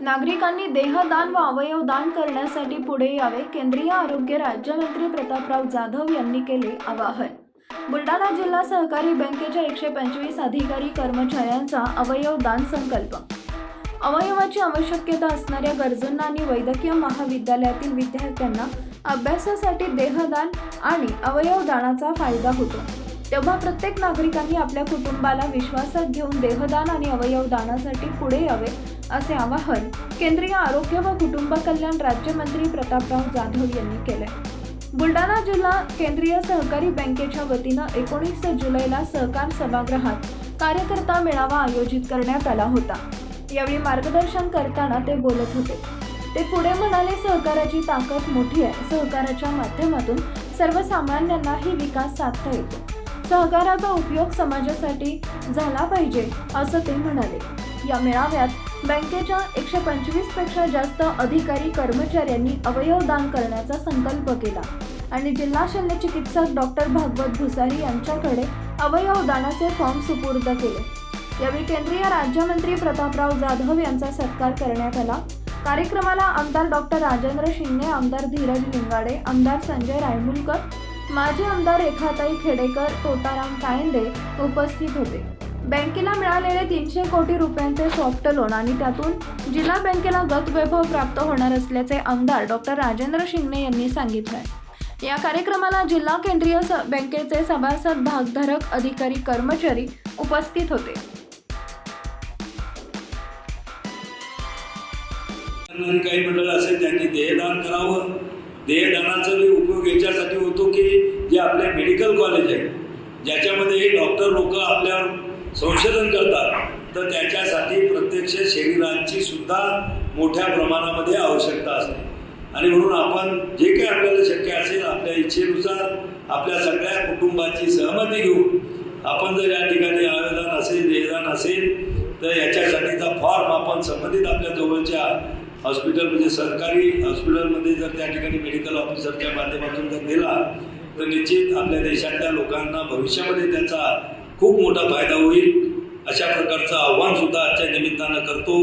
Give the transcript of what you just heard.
नागरिकांनी देहदान व अवयव दान करण्यासाठी पुढे यावे केंद्रीय आरोग्य राज्यमंत्री प्रतापराव जाधव यांनी केले आवाहन. बुलढाणा जिल्हा सहकारी बँकेच्या एकशे पंचवीस अधिकारी कर्मचाऱ्यांचा अवयव दान संकल्प. अवयवाची आवश्यकता असणाऱ्या गरजूंना आणि वैद्यकीय महाविद्यालयातील विद्यार्थ्यांना अभ्यासासाठी देहदान आणि अवयव दानाचा फायदा होतो. तेव्हा प्रत्येक नागरिकांनी आपल्या कुटुंबाला विश्वासात घेऊन देहदान आणि अवयव दानासाठी पुढे यावे असे आवाहन केंद्रीय आरोग्य व कुटुंब कल्याण राज्यमंत्री प्रतापराव जाधव यांनी केले. बुलढाणा जिल्हा केंद्रीय सहकारी बँकेच्या वतीनं एकोणीस जुलैला सहकार सभागृहात कार्यकर्ता मेळावा आयोजित करण्यात आला होता. यावेळी मार्गदर्शन करताना ते बोलत होते. ते पुढे म्हणाले सहकाराची ताकद मोठी आहे. सहकाराच्या माध्यमातून सर्वसामान्यांनाही विकास साधता येतो. सहकाराचा उपयोग समाजासाठी झाला पाहिजे असं ते म्हणाले. या मेळाव्यात बँकेच्या एकशे पंचवीसपेक्षा जास्त अधिकारी कर्मचाऱ्यांनी अवयव दान करण्याचा संकल्प केला आणि जिल्हा शल्य चिकित्सक डॉक्टर भागवत भुसारी यांच्याकडे अवयव दानाचे फॉर्म सुपूर्द केले. यावेळी केंद्रीय राज्यमंत्री प्रतापराव जाधव यांचा सत्कार करण्यात आला. कार्यक्रमाला आमदार डॉक्टर राजेंद्र शिंदे आमदार धीरज लिंगाडे आमदार संजय रायमुलकर माजी आमदार रेखाताई खेडेकर तोताराम कायंदे उपस्थित होते. बँकेला मिळालेले तीनशे कोटी रुपयांचे सॉफ्ट लोन आणि त्यातून जिल्हा बँकेला गतवैभव प्राप्त होणार असल्याचे आमदार डॉक्टर राजेंद्र शिंगणे यांनी सांगितले या कार्यक्रमाला जिल्हा केंद्रीय स- बँकेचे सभासद भागधारक अधिकारी कर्मचारी उपस्थित होते. काही मंडळ असेल त्यांनी देहदान करावं. देहदानाचा बी उपयोग याच्यासाठी होतो की जे आपले मेडिकल कॉलेज आहे ज्याच्यामध्ये हे डॉक्टर लोक आपल्यावर संशोधन करतात तर त्याच्यासाठी प्रत्यक्ष शरीरांची सुद्धा मोठ्या प्रमाणामध्ये आवश्यकता असते. आणि म्हणून आपण जे काही आपल्याला शक्य असेल आपल्या इच्छेनुसार आपल्या सगळ्या कुटुंबाची सहमती घेऊन आपण जर या ठिकाणी आवेदन असेल देहदान असेल तर याच्यासाठीचा फॉर्म आपण संबंधित आपल्या जवळच्या हॉस्पिटल म्हणजे सरकारी हॉस्पिटलमध्ये जर त्या ठिकाणी मेडिकल ऑफिसरच्या माध्यमातून जर दिला तर निश्चित आपल्या देशातल्या लोकांना भविष्यामध्ये त्याचा खूप मोठा फायदा होईल. अशा प्रकारचं आव्हान सुद्धा आजच्या निमित्तानं करतो.